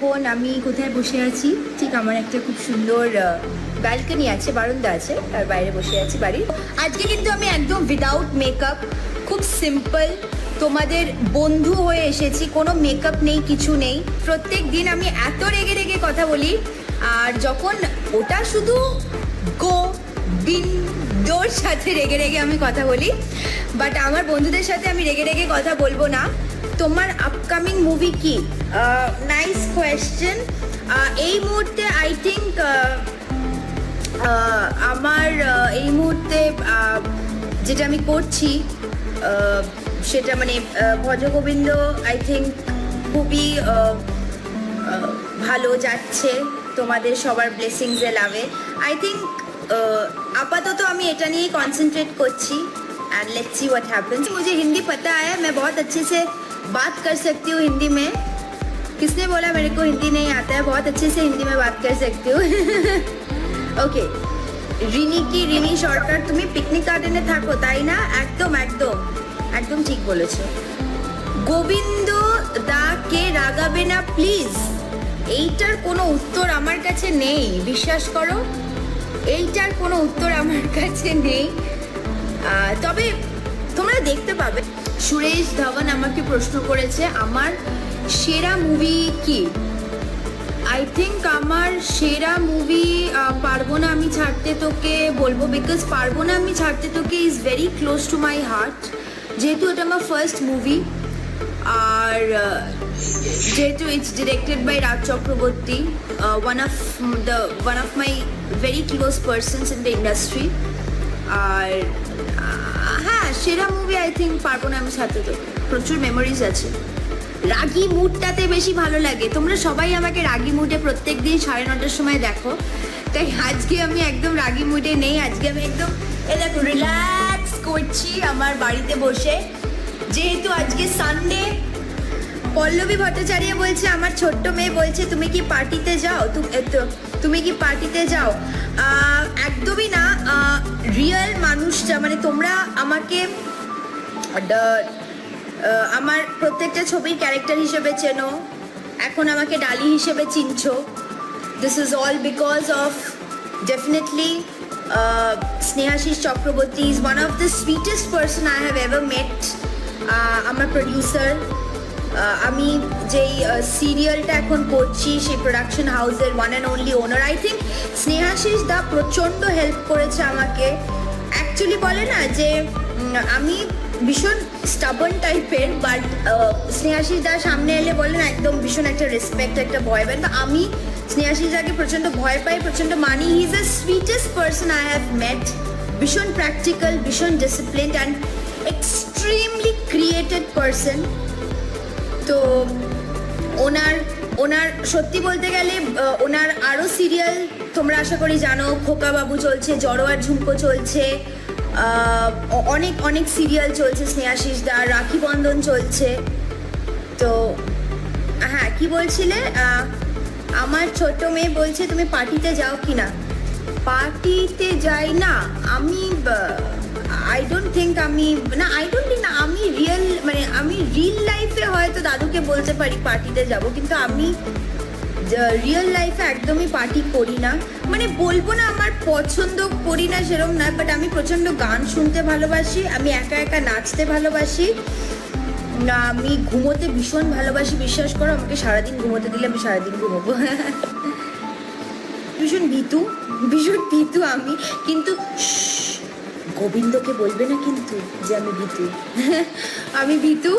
এখন আমি কোথায় বসে আছি? ঠিক আমার একটা খুব সুন্দর ব্যালকনি আছে, বারান্দা আছে, তার বাইরে বসে আছি বাড়ির। আজকে কিন্তু আমি একদম উইদাউট মেকআপ খুব সিম্পল তোমাদের বন্ধু হয়ে এসেছি, কোনো মেকআপ নেই, কিছু নেই। প্রত্যেক দিন আমি এত রেগে রেগে কথা বলি, আর যখন ওটা শুধু গো বিন্দোর সাথে রেগে রেগে আমি কথা বলি বাট আমার বন্ধুদের সাথে আমি রেগে রেগে কথা বলব না। তোমার আপকামিং মুভি কি? নাইস কোয়েশ্চেন এই মুহূর্তে আই থিঙ্ক আমার এই মুহূর্তে যেটা আমি করছি সেটা মানে ভজগোবিন্দ আই থিঙ্ক খুবই ভালো যাচ্ছে তোমাদের সবার ব্লেসিংসে লাভে আই থিঙ্ক আপাতত আমি এটা নিয়েই কনসেন্ট্রেট করছি and let's see happens happens मुझे हिंदी पता है मैं बहुत अच्छे बात कर सकती हूँ हिंदी में किसने बोला मेरे को हिंदी नहीं आता है बहुत अच्छे से हिंदी में बात कर सकती हूँ ওকে রিনি কি রিনি সরকার তুমি পিকনিক গার্ডেনে থাকো তাই না একদম একদম একদম ঠিক বলেছো গোবিন্দ দা কে রাগাবে না প্লিজ এইটার কোনো উত্তর আমার কাছে নেই বিশ্বাস করো এইটার কোনো উত্তর আমার কাছে নেই আহ, তবে তোমরা দেখতে পাবে সুরেশ ধবন আমাকে প্রশ্ন করেছে, আমার সেরা মুভি কি? আই থিঙ্ক আমার সেরা মুভি পারব না আমি ছাড়তে তোকে বলব বিকজ পারব না আমি ছাড়তে তোকে is very close to my heart যেহেতু এটা আমার ফার্স্ট মুভি আর যেহেতু it's directed by Raj Chakraborty one of the one of my very close persons in the industry আর হ্যাঁ সেরা মুভি আই থিঙ্ক পারব না আমি সাথে তো প্রচুর মেমোরিজ আছে। রাগি মুডটাতে বেশি ভালো লাগে। তোমরা সবাই আমাকে রাগি মুডে প্রত্যেক দিন সাড়ে নটার সময় দেখো। তাই আজকে আমি একদম রাগি মুডে নেই। আজকে আমি একদম এ দেখো রিল্যাক্স করছি আমার বাড়িতে বসে। যেহেতু আজকে সানডে পল্লবী ভট্টাচার্য বলছে, আমার ছোট্ট মেয়ে বলছে, তুমি কি পার্টিতে যাও? তুমি কি পার্টিতে যাও? একদমই না। রিয়েল মানুষটা মানে তোমরা আমাকে আমার প্রত্যেকটা ছবির ক্যারেক্টার হিসেবে চেনো। এখন আমাকে ডালি হিসেবে চিনছো। This is all because of definitely Snehasish Chakraborty is one of the sweetest person I have ever met আমার প্রডিউসার আমি যেই সিরিয়ালটা এখন করছি, সেই প্রোডাকশন হাউসের one and only owner I think Snehasish da প্রচণ্ড হেল্প করেছে আমাকে। অ্যাকচুয়ালি বলে না যে আমি ভীষণ স্টাবন টাইপের বাট স্নেহাশিস দা সামনে এলে বলে না, একদম ভীষণ একটা রেসপেক্ট একটা ভয়। পাই তো আমি স্নেহাশিস দাকে প্রচণ্ড ভয় পাই, প্রচণ্ড মানি। He is the sweetest person I have met ভীষণ প্র্যাকটিক্যাল ভীষণ discipline and extremely created person তো ওনার ওনার সত্যি বলতে গেলে ওনার আরও সিরিয়াল তোমরা আশা করি জানো, খোকা বাবু চলছে জড়োয়ার ঝুমকো চলছে অনেক অনেক সিরিয়াল চলছে স্নেহাশিস দা রাখি বন্ধন চলছে। তো হ্যাঁ কি বলছিলে? আমার ছোট মেয়ে বলছে, তুমি পার্টিতে যাও কি না পার্টিতে যাই না, আমি আই ডোন্ট থিঙ্ক আমি, না আই ডোন্ট থিঙ্ক না, আমি রিয়েল মানে আমি রিয়েল লাইফে হয়তো দাদুকে বলতে পারি পার্টিতে যাব, কিন্তু আমি রিয়েল লাইফে একদমই পার্টি করি না। মানে বলব না আমার পছন্দ করি না সেরকম না বাট আমি প্রচণ্ড গান শুনতে ভালোবাসি, আমি একা একা নাচতে ভালোবাসি। না, আমি ঘুমোতে ভীষণ ভালোবাসি, বিশ্বাস করো, আমাকে সারাদিন ঘুমোতে দিলে আমি সারাদিন ঘুমোবো। ভীষণ ভীতু ভীষণ ভীতু আমি, কিন্তু গোবিন্দকে বলবে না কিন্তু যে আমি ভীতু? আমি ভীতু?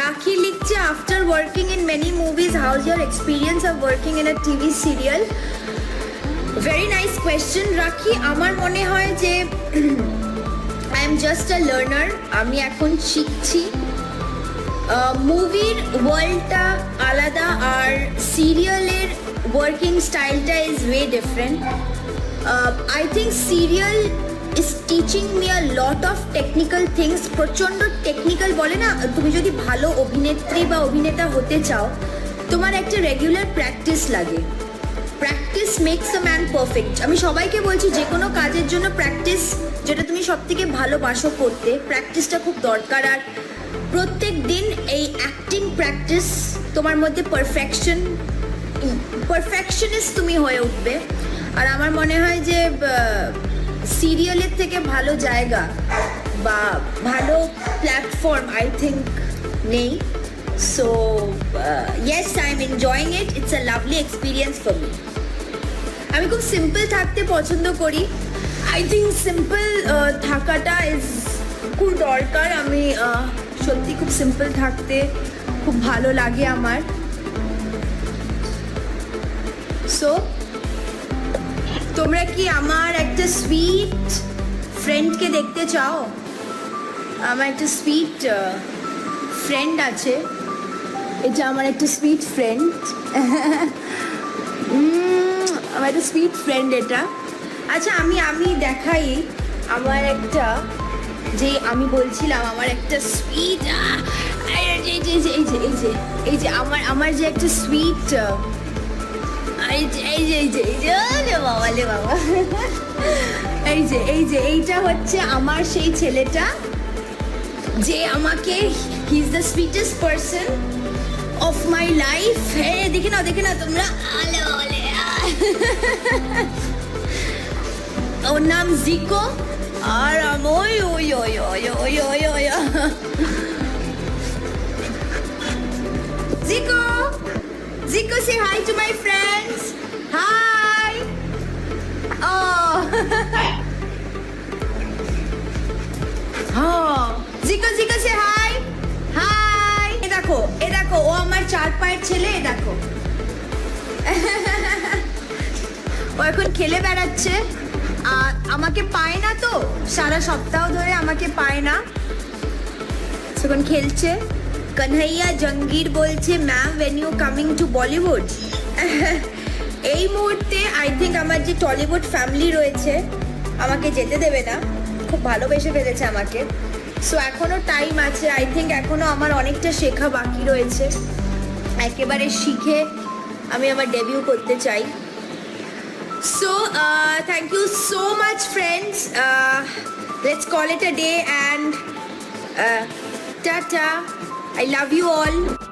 রাখি লিখছে after working in many movies how's your experience of working in a TV serial very nice question Rakhi আমার মনে হয় যে I am just a learner আমি এখন শিখছি। মুভির ওয়ার্ল্ডটা আলাদা আর সিরিয়ালের ওয়ার্কিং স্টাইলটা is way different I think serial is teaching me a lot of technical things প্রচণ্ড টেকনিক্যাল বলে না, তুমি যদি ভালো অভিনেত্রী বা অভিনেতা হতে চাও, তোমার একটা রেগুলার প্র্যাকটিস লাগে। Practice makes a man perfect আমি সবাইকে বলছি, যে কোনো কাজের জন্য প্র্যাকটিস যেটা তুমি সব থেকে ভালোবাসো করতে প্র্যাকটিসটা খুব দরকার। আর প্রত্যেক দিন এই অ্যাক্টিং প্র্যাকটিস তোমার মধ্যে পারফেকশন পারফেকশনিস্ট তুমি হয়ে উঠবে। আর আমার মনে হয় যে সিরিয়ালের থেকে ভালো জায়গা বা ভালো প্ল্যাটফর্ম আই থিঙ্ক নেই। So yes I am enjoying it it's a lovely experience for me আমি খুব সিম্পল থাকতে পছন্দ করি। আই থিঙ্ক সিম্পল থাকাটা ইজ খুব দরকার। আমি আহ, সত্যি খুব সিম্পল থাকতে খুব ভালো লাগে আমার। সো তোমরা কি আমার একটা সুইট ফ্রেন্ডকে দেখতে চাও? আমার একটা সুইট ফ্রেন্ড আছে। এটা আমার একটা সুইট ফ্রেন্ড আমার একটা সুইট ফ্রেন্ড এটা। আচ্ছা আমি আমি দেখাই আমার একটা, যে আমি বলছিলাম, আমার একটা সুইট এই যে এই যে এই যে আমার আমার যে একটা সুইট এই যে এই যে এই যে এই যে ওরে বাবা লে বাবা। এই যে এই যে, এইটা হচ্ছে আমার সেই ছেলেটা যে আমাকে he is the sweetest person of my life হ্যাঁ দেখে নাও দেখে নাও তোমরা। আলে আলে ওর নাম জিকো। আর ওই ওই ওই ওই ওই ওই ওই। জিকো! জিকো সে hi to my friends hi ও জিকো জিকো সে হাই হাই এ দেখো এ দেখো, ও আমার চার পায়ের ছেলে, এ দেখো। ও এখন খেলে বেড়াচ্ছে। আর আমাকে পায় না তো। সারা সপ্তাহ ধরে আমাকে পায় না। এখন খেলছে। কনহাইয়া জঙ্গির বলছে ma'am when you coming to Bollywood এই মুহূর্তে আই থিঙ্ক আমার যে টলিউড ফ্যামিলি রয়েছে, আমাকে যেতে দেবে না। খুব ভালোবেসে ফেলেছে আমাকে। সো এখনও টাইম আছে। আই থিঙ্ক এখনও আমার অনেকটা শেখা বাকি রয়েছে। একেবারে শিখে আমি আমার ডেবিউ করতে চাই। So thank you so much friends friends. Call let's call day and tata. I love you all.